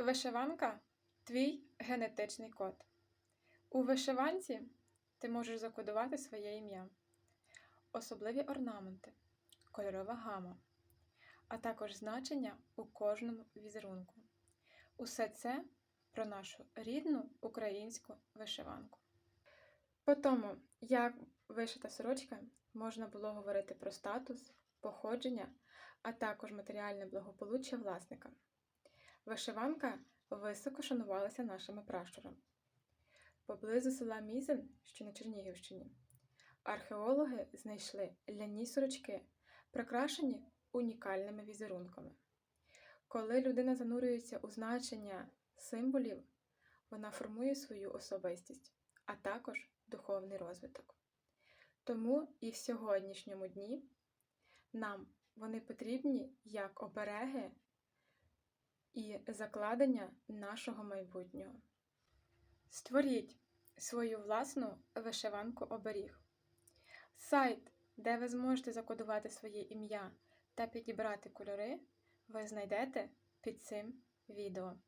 Вишиванка твій генетичний код. У вишиванці ти можеш закодувати своє ім'я, особливі орнаменти, кольорова гама, а також значення у кожному візерунку. Усе це про нашу рідну українську вишиванку. По тому, як вишита сорочка, можна було говорити про статус, походження, а також матеріальне благополуччя власника. Вишиванка високо шанувалася нашими пращурами. Поблизу села Мізин, що на Чернігівщині, археологи знайшли ляні сорочки, прикрашені унікальними візерунками. Коли людина занурюється у значення символів, вона формує свою особистість, а також духовний розвиток. Тому і в сьогоднішньому дні нам вони потрібні як обереги і закладення нашого майбутнього. Створіть свою власну вишиванку оберіг. Сайт, де ви зможете закодувати своє ім'я та підібрати кольори, ви знайдете під цим відео.